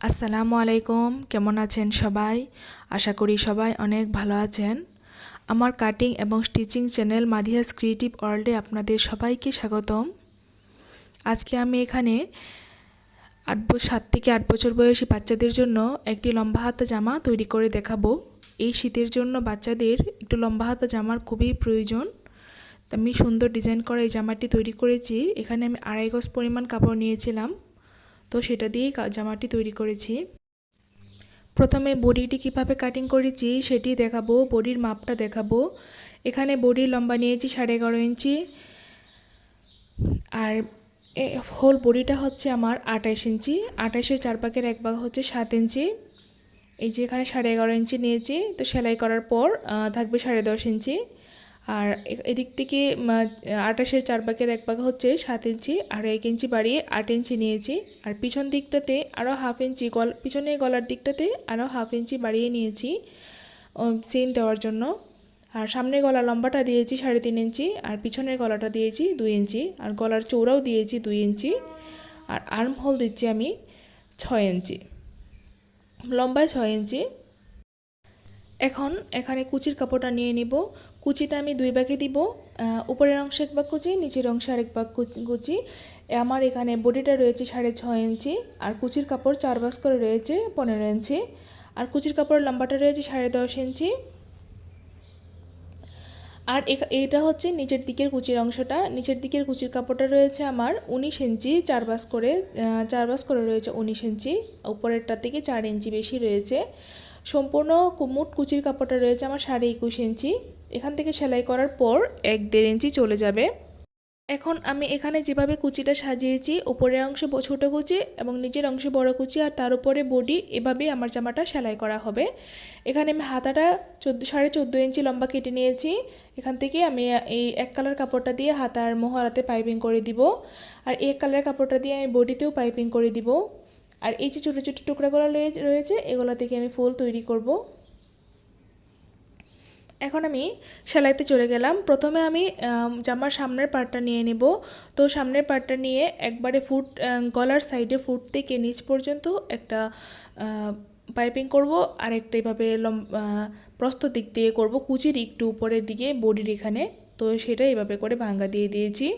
আসসালামু আলাইকুম, কেমন আছেন সবাই? আশা করি সবাই অনেক ভালো আছেন। আমার কাটিং এবং স্টিচিং চ্যানেল মাধিয়াস ক্রিয়েটিভ ওয়ার্ল্ডে আপনাদের সবাইকে স্বাগতম। আজকে আমি এখানে আট বছর সাত থেকে আট বছর বয়সী বাচ্চাদের জন্য একটি লম্বা হাতা জামা তৈরি করে দেখাবো। এই শীতের জন্য বাচ্চাদের একটু লম্বা হাতা জামার খুবই প্রয়োজন। আমি সুন্দর ডিজাইন করা এই জামাটি তৈরি করেছি। এখানে আমি আড়াই গজ পরিমাণ কাপড় নিয়েছিলাম। তো সেটা দিয়েই জামাটি তৈরি করেছি। প্রথমে বডিটি কীভাবে কাটিং করেছি সেটি দেখাবো, বডির মাপটা দেখাবো। এখানে বডির লম্বা নিয়েছি সাড়ে এগারো ইঞ্চি। আর হোল বডিটা হচ্ছে আমার আঠাশ ইঞ্চি। আঠাশের চার পাকের এক ভাগ হচ্ছে সাত ইঞ্চি। এই যে এখানে সাড়ে এগারো ইঞ্চি নিয়েছি, তো সেলাই করার পর থাকবে সাড়ে দশ ইঞ্চি। আর এদিক থেকে আটাশের চার পাকের এক ভাগ হচ্ছে সাত ইঞ্চি আর এক ইঞ্চি বাড়িয়ে আট ইঞ্চি নিয়েছি। আর পিছন দিকটাতে আরও হাফ ইঞ্চি গল পিছনে গলার দিকটাতে আরও হাফ ইঞ্চি বাড়িয়ে নিয়েছি চেন দেওয়ার জন্য। আর সামনের গলা লম্বাটা দিয়েছি সাড়ে তিন ইঞ্চি আর পিছনের গলাটা দিয়েছি দুই ইঞ্চি আর গলার চৌড়াও দিয়েছি দুই ইঞ্চি। আর আর্ম হোল দিচ্ছি আমি ছয় ইঞ্চি। লম্বায় ছয় ইঞ্চি। এখন এখানে কুচির কাপড়টা নিয়ে নিব। কুচিটা আমি দুই ভাগে দিব। উপরের অংশে এক ভাগ কুচি, নিচের অংশে আরেক ভাগ কুচি আমার এখানে বডিটা রয়েছে সাড়ে ছয় ইঞ্চি, আর কুচির কাপড় চার বাস করে রয়েছে পনেরো ইঞ্চি। আর কুচির কাপড় লম্বাটা রয়েছে সাড়ে দশ ইঞ্চি। আর এটা হচ্ছে নিচের দিকের কুচির অংশটা। নিচের দিকের কুচির কাপড়টা রয়েছে আমার উনিশ ইঞ্চি, চার বাস করে চার বাস করে রয়েছে উনিশ ইঞ্চি। উপরেরটার থেকে চার ইঞ্চি বেশি রয়েছে। সম্পূর্ণ কুমুট কুচির কাপড়টা রয়েছে আমার সাড়ে একুশ ইঞ্চি। এখান থেকে সেলাই করার পর এক দেড় ইঞ্চি চলে যাবে। এখন আমি এখানে যেভাবে কুচিটা সাজিয়েছি, উপরের অংশে ছোটো কুচি এবং নিচের অংশে বড় কুচি আর তার উপরে বডি, এভাবেই আমার জামাটা সেলাই করা হবে। এখানে আমি হাতাটা চোদ্দ সাড়ে চোদ্দ ইঞ্চি লম্বা কেটে নিয়েছি। এখান থেকে আমি এই এক কালার কাপড়টা দিয়ে হাতার মোহরাতে পাইপিং করে দিব। আর এক কালার কাপড়টা দিয়ে আমি বডিতেও পাইপিং করে দিব। আর এই যে ছোটো ছোটো টুকরাগুলো রয়েছে, এগুলো থেকে আমি ফুল তৈরি করব। এখন আমি সেলাইতে চলে গেলাম। প্রথমে আমি জামার সামনের পার্টটা নিয়ে নেব। তো সামনের পার্টটা নিয়ে একবারে ফুট গলার সাইডে ফুট থেকে নিচ পর্যন্ত একটা পাইপিং করব আর একটা এভাবে লম প্রস্ত দিক দিয়ে করব। কুচির একটু উপরের দিকে, বডির এখানে। তো সেটা এভাবে করে ভাঙ্গা দিয়ে দিয়েছি।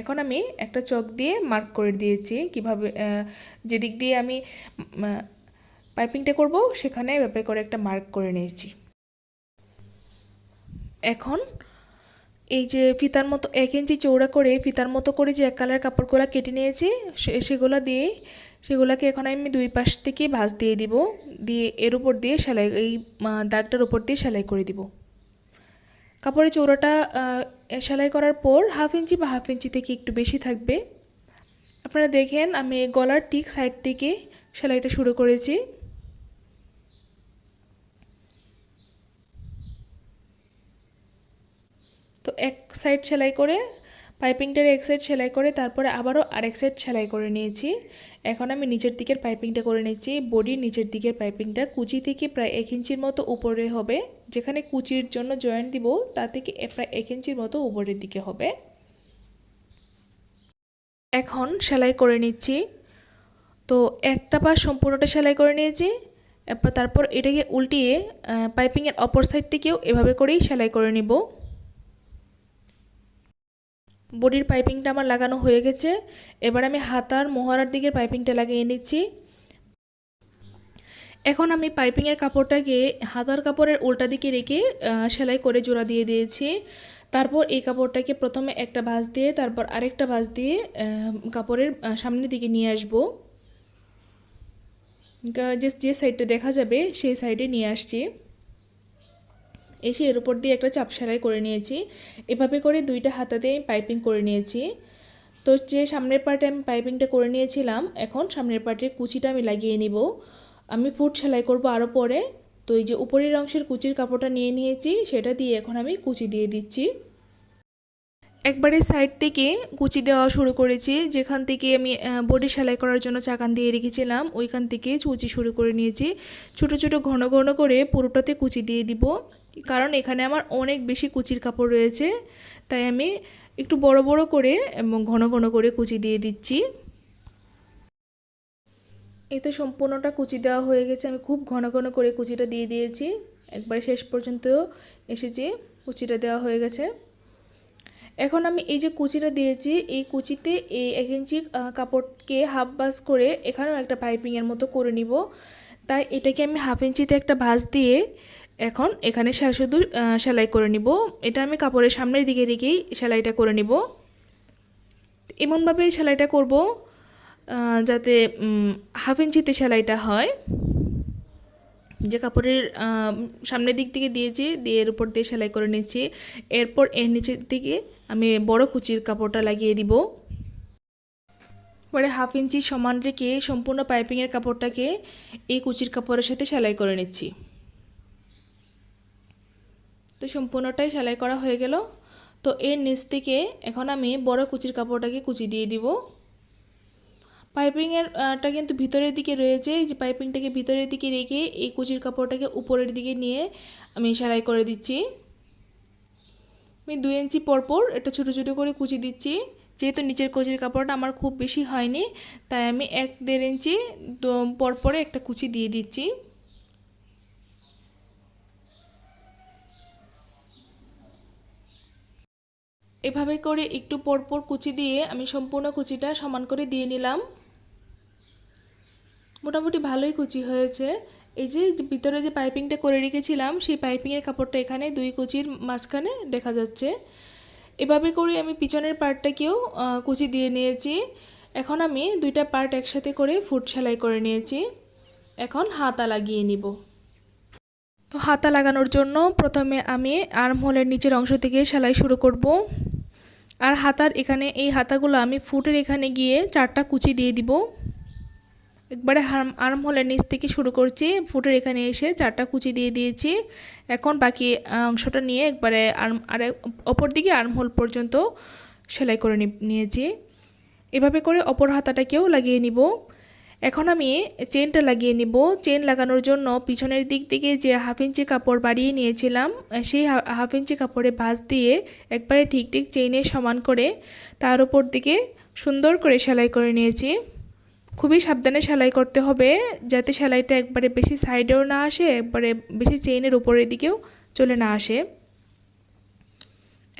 এখন আমি একটা চক দিয়ে মার্ক করে দিয়েছি কীভাবে যেদিক দিয়ে আমি পাইপিংটা করব, সেখানে এভাবে করে একটা মার্ক করে নিয়েছি। এখন এই যে ফিতার মতো এক ইঞ্চি চৌড়া করে ফিতার মতো করে যে এক কালার কাপড়গুলো কেটে নিয়েছি সেগুলো দিয়ে, সেগুলোকে এখন আমি দুই পাশ থেকে ভাঁজ দিয়ে দিব, দিয়ে এর উপর দিয়ে সেলাই, এই দাগটার উপর দিয়ে সেলাই করে দিব। কাপড়ের চৌড়াটা সেলাই করার পর হাফ ইঞ্চি বা হাফ ইঞ্চি থেকে একটু বেশি থাকবে। আপনারা দেখেন আমি গলার ঠিক সাইড থেকে সেলাইটা শুরু করেছি। তো এক সাইড সেলাই করে পাইপিংটার এক সাইড সেলাই করে, তারপরে আবারও আরেক সাইড সেলাই করে নিয়েছি। এখন আমি নিচের দিকের পাইপিংটা করে নিয়েছি বডির নিচের দিকের পাইপিংটা কুচি থেকে প্রায় এক ইঞ্চির মতো উপরে হবে, যেখানে কুচির জন্য জয়েন্ট দিব, তা থেকে প্রায় এক ইঞ্চির মতো উপরের দিকে হবে। এখন সেলাই করে নিচ্ছি। তো একটা পা সম্পূর্ণটা সেলাই করে নিয়েছি তারপর এটাকে উল্টিয়ে পাইপিংয়ের অপর সাইডটিকেও এভাবে করেই সেলাই করে নিব। বডির পাইপিংটা আমার লাগানো হয়ে গেছে। এবার আমি হাতার মোহরার দিকের পাইপিংটা লাগিয়ে নিচ্ছি। এখন আমি পাইপিংয়ের কাপড়টাকে হাতার কাপড়ের উল্টা দিকে রেখে সেলাই করে জোড়া দিয়ে দিয়েছি। তারপর এই কাপড়টাকে প্রথমে একটা ভাঁজ দিয়ে, তারপর আরেকটা ভাঁজ দিয়ে কাপড়ের সামনের দিকে নিয়ে আসব। যে যে সাইডটা দেখা যাবে, সেই সাইডে নিয়ে আসছি। এসে এর উপর দিয়ে একটা চাপ সেলাই করে নিয়েছি। এভাবে করে দুইটা হাতাতে পাইপিং করে নিয়েছি। তো যে সামনের পার্টে আমি পাইপিংটা করে নিয়েছিলাম, এখন সামনের পার্টের কুচিটা আমি লাগিয়ে নিব। আমি ফুট সেলাই করব আরও পরে। তো এই যে উপরের অংশের কুচির কাপড়টা নিয়ে নিয়েছি, সেটা দিয়ে এখন আমি কুচি দিয়ে দিচ্ছি। একবারে সাইড থেকে কুচি দেওয়া শুরু করেছি। যেখান থেকে আমি বডি সেলাই করার জন্য চাকান দিয়ে রেখেছিলাম, ওইখান থেকে কুচি শুরু করে নিয়েছি। ছোট ছোট ঘন ঘন করে পুরোটাতে কুচি দিয়ে দিব। কারণ এখানে আমার অনেক বেশি কুচির কাপড় রয়েছে, তাই আমি একটু বড় বড় করে এবং ঘন ঘন করে কুচি দিয়ে দিচ্ছি। এই তো সম্পূর্ণটা কুচি দেওয়া হয়ে গেছে, আমি খুব ঘন ঘন করে কুচিটা দিয়ে দিয়েছি। একবারে শেষ পর্যন্ত এসেছি, কুচিটা দেওয়া হয়ে গেছে। এখন আমি এই যে কুচিটা দিয়েছি, এই কুচিতে এই এক ইঞ্চি কাপড়কে হাফ বাস করে এখানেও একটা পাইপিংয়ের মতো করে নিব। তাই এটাকে আমি হাফ ইঞ্চিতে একটা ভাঁজ দিয়ে এখন এখানে শুধু সেলাই করে নিব। এটা আমি কাপড়ের সামনের দিকে দিকেই সেলাইটা করে নিব। এমনভাবে সেলাইটা করব যাতে হাফ ইঞ্চিতে সেলাইটা হয়। যে কাপড়ের সামনের দিক থেকে দিয়েছি, দিয়ে এর উপর দিয়ে সেলাই করে নিচ্ছি। এরপর এর নিচের দিকে আমি বড় কুচির কাপড়টা লাগিয়ে দিব। পরে হাফ ইঞ্চি সমান রেখে সম্পূর্ণ পাইপিংয়ের কাপড়টাকে এই কুচির কাপড়ের সাথে সেলাই করে নিচ্ছি। তো সম্পূর্ণটাই সেলাই করা হয়ে গেল। তো এর নিচ থেকে এখন আমি বড় কুচির কাপড়টাকে কুচি দিয়ে দিব। পাইপিংয়েরটা কিন্তু ভিতরের দিকে রয়েছে। যে পাইপিংটাকে ভিতরের দিকে রেখে এই কুচির কাপড়টাকে উপরের দিকে নিয়ে আমি সেলাই করে দিচ্ছি। আমি দুই ইঞ্চি পরপর এটা ছোটো ছোটো করে কুচি দিচ্ছি। যেহেতু নিচের কুচির কাপড়টা আমার খুব বেশি হয়নি, তাই আমি এক দেড় ইঞ্চি পরপরে একটা কুচি দিয়ে দিচ্ছি। এভাবে করে একটু পরপর কুচি দিয়ে আমি সম্পূর্ণ কুচিটা সমান করে দিয়ে নিলাম। মোটামুটি ভালোই কুচি হয়েছে। এই যে ভিতরে যে পাইপিংটা করে রেখেছিলাম, সেই পাইপিংয়ের কাপড়টা এখানে দুই কুচির মাঝখানে দেখা যাচ্ছে। এভাবে করে আমি পিছনের পার্টটাকেও কুচি দিয়ে নিয়েছি। এখন আমি দুইটা পার্ট একসাথে করে ফুট সেলাই করে নিয়েছি। এখন হাতা লাগিয়ে নিব। তো হাতা লাগানোর জন্য প্রথমে আমি আর্ম হোলের নিচের অংশ থেকে সেলাই শুরু করব। আর হাতার এখানে, এই হাতাগুলো আমি ফুটের এখানে গিয়ে চারটা কুচি দিয়ে দিব। একবারে হার্ম আর্ম হলের নিচ থেকে শুরু করছি, ফুটের এখানে এসে চারটা কুচি দিয়ে দিয়েছি। এখন বাকি অংশটা নিয়ে একবারে আর্ম, আর, অপর দিকে আর্ম হোল পর্যন্ত সেলাই করে নিয়েছি। এভাবে করে অপর হাতাটাকেও লাগিয়ে নিব। এখন আমি চেনটা লাগিয়ে নিব। চেন লাগানোর জন্য পিছনের দিক থেকে যে হাফ ইঞ্চি কাপড় বাড়িয়ে নিয়েছিলাম, সেই হাফ ইঞ্চি কাপড়ে ভাঁজ দিয়ে একবারে ঠিক ঠিক চেইনের সমান করে তার উপর দিকে সুন্দর করে সেলাই করে নিয়েছি। খুবই সাবধানে সেলাই করতে হবে যাতে সেলাইটা একবারে বেশি সাইডেও না আসে, একবারে বেশি চেইনের উপরের দিকেও চলে না আসে।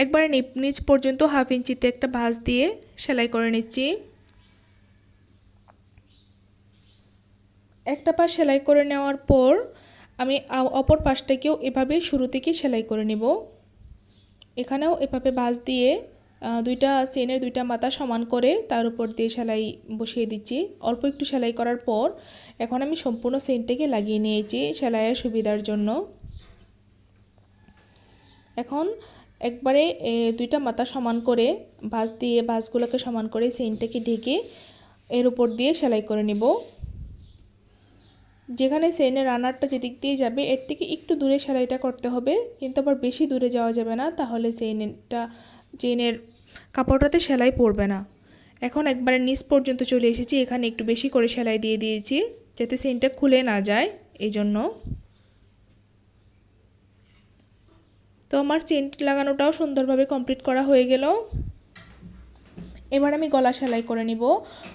একবারে নিচ পর্যন্ত হাফ ইঞ্চিতে একটা ভাঁজ দিয়ে সেলাই করে নিচ্ছি। একটা পা সেলাই করে নেওয়ার পর আমি অপর পাশটাকেও এভাবে শুরু থেকে সেলাই করে নেব। এখানেও এভাবে বাস দিয়ে দুইটা চেনের দুইটা মাথা সমান করে তার উপর দিয়ে সেলাই বসিয়ে দিচ্ছি। অল্প একটু সেলাই করার পর এখন আমি সম্পূর্ণ চেনটাকে লাগিয়ে নিয়েছি সেলাইয়ের সুবিধার জন্য। এখন একবারে দুইটা মাথা সমান করে বাস দিয়ে বাসগুলোকে সমান করে চেনটাকে ঢেকে এর উপর দিয়ে সেলাই করে নেব। যেখানে সেনের রানারটা যেদিক দিয়ে যাবে, এর থেকে একটু দূরে সেলাইটা করতে হবে, কিন্তু আবার বেশি দূরে যাওয়া যাবে না, তাহলে চেনটা চেনের কাপড়টাতে সেলাই পড়বে না। এখন একবারে নিচ পর্যন্ত চলে এসেছি, এখানে একটু বেশি করে সেলাই দিয়ে দিয়েছি, যাতে চেনটা খুলে না যায় এই জন্য তো আমার চেন লাগানোটাও সুন্দরভাবে কমপ্লিট করা হয়ে গেল। এবার আমি গলা সেলাই করে নিব।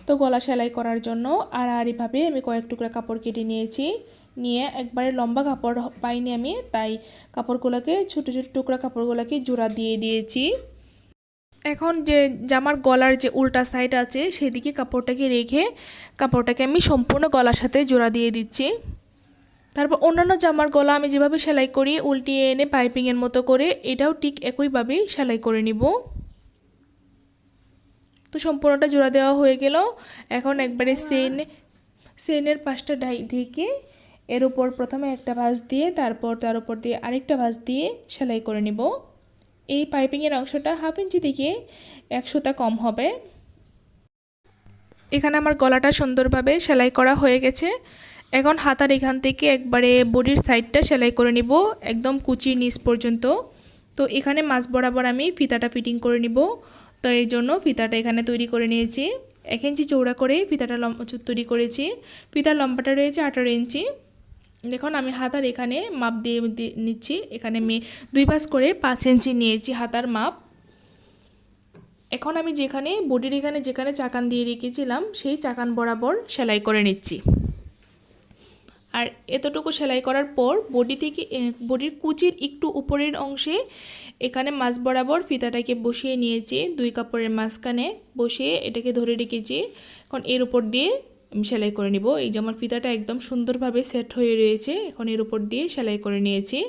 তো গলা সেলাই করার জন্য আড়াআড়িভাবে আমি কয়েক টুকরা কাপড় কেটে নিয়েছি। নিয়ে একবারে লম্বা কাপড় পাইনি আমি, তাই কাপড়গুলোকে, ছোটো ছোটো টুকরা কাপড়গুলোকে জোড়া দিয়ে দিয়েছি। এখন যে জামার গলার যে উল্টা সাইড আছে, সেদিকে কাপড়টাকে রেখে কাপড়টাকে আমি সম্পূর্ণ গলার সাথে জোড়া দিয়ে দিচ্ছি। তারপর অন্যান্য জামার গলা আমি যেভাবে সেলাই করি, উল্টিয়ে এনে পাইপিংয়ের মতো করে, এটাও ঠিক একইভাবেই সেলাই করে নিব। তো সম্পূর্ণটা জোড়া দেওয়া হয়ে গেল। এখন একবারে সেন, সেনের পাশটা ঢেকে এর উপর প্রথমে একটা ভাঁজ দিয়ে, তারপর তার উপর দিয়ে আরেকটা ভাঁজ দিয়ে সেলাই করে নিব। এই পাইপিংয়ের অংশটা হাফ ইঞ্চি থেকে একশোটা কম হবে। এখানে আমার গলাটা সুন্দরভাবে সেলাই করা হয়ে গেছে। এখন হাতার এখান থেকে একবারে বডির সাইডটা সেলাই করে নিব, একদম কুচির নিচ পর্যন্ত। তো এখানে মাছ বরাবর আমি ফিতাটা ফিটিং করে নিব। তো এর জন্য ফিতাটা এখানে তৈরি করে নিয়েছি। এক ইঞ্চি চৌড়া করে ফিতাটা লম্বা তৈরি করেছি। ফিতার লম্বাটা রয়েছে আঠারো ইঞ্চি। দেখুন, আমি হাতার এখানে মাপ দিয়ে নিচ্ছি। এখানে আমি দুই পাশ করে পাঁচ ইঞ্চি নিয়েছি হাতার মাপ। এখন আমি যেখানে, বডির এখানে যেখানে চাকান দিয়ে রেখেছিলাম, সেই চাকান বরাবর সেলাই করে নিচ্ছি। আর এতটুকু সেলাই করার পর বডি থেকে বডির কুচির একটু উপরের অংশে এখানে মাছ বরাবর ফিতাটাকে বসিয়ে নিয়েছি, দুই কাপড়ের মাঝখানে বসিয়ে এটাকে ধরে রেখেছি। এখন এর উপর দিয়ে আমি সেলাই করে নিব। এই যে আমার ফিতাটা একদম সুন্দরভাবে সেট হয়ে রয়েছে, এখন এর উপর দিয়ে সেলাই করে নিয়েছি।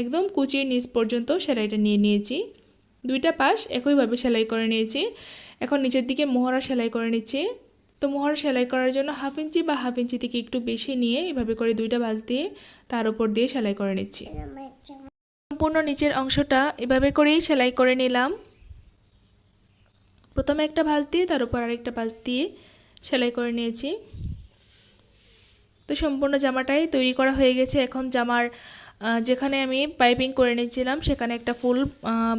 একদম কুচির নিচ পর্যন্ত সেলাইটা নিয়ে নিয়েছি। দুইটা পাশ একইভাবে সেলাই করে নিয়েছি। এখন নিচের দিকে মোহরা সেলাই করে নিচ্ছি। তো মোহরা সেলাই করার জন্য হাফ ইঞ্চি বা হাফ ইঞ্চি থেকে একটু বেশি নিয়ে এভাবে করে দুইটা ভাঁজ দিয়ে তার উপর দিয়ে সেলাই করে নিচ্ছি। সম্পূর্ণ নিচের অংশটা এভাবে করেই সেলাই করে নিলাম। প্রথমে একটা ভাঁজ দিয়ে, তার উপর আরেকটা ভাঁজ দিয়ে সেলাই করে নিয়েছি। তো সম্পূর্ণ জামাটাই তৈরি করা হয়ে গেছে। এখন জামার যেখানে আমি পাইপিং করে নিয়েছিলাম, সেখানে একটা ফুল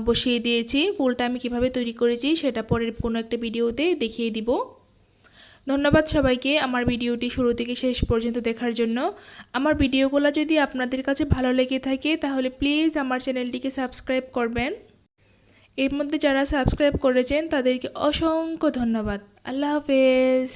বসিয়ে দিয়েছি। ফুলটা আমি কীভাবে তৈরি করেছি, সেটা পরের কোনো একটা ভিডিওতে দেখিয়ে দিব। ধন্যবাদ সবাইকে আমার ভিডিওটি শুরু থেকে শেষ পর্যন্ত দেখার জন্য। আমার ভিডিওগুলো যদি আপনাদের কাছে ভালো লেগে থাকে, তাহলে প্লিজ আমার চ্যানেলটিকে সাবস্ক্রাইব করবেন। এর মধ্যে যারা সাবস্ক্রাইব করেছেন, তাদেরকে অসংখ্য ধন্যবাদ। আল্লাহ হাফেজ।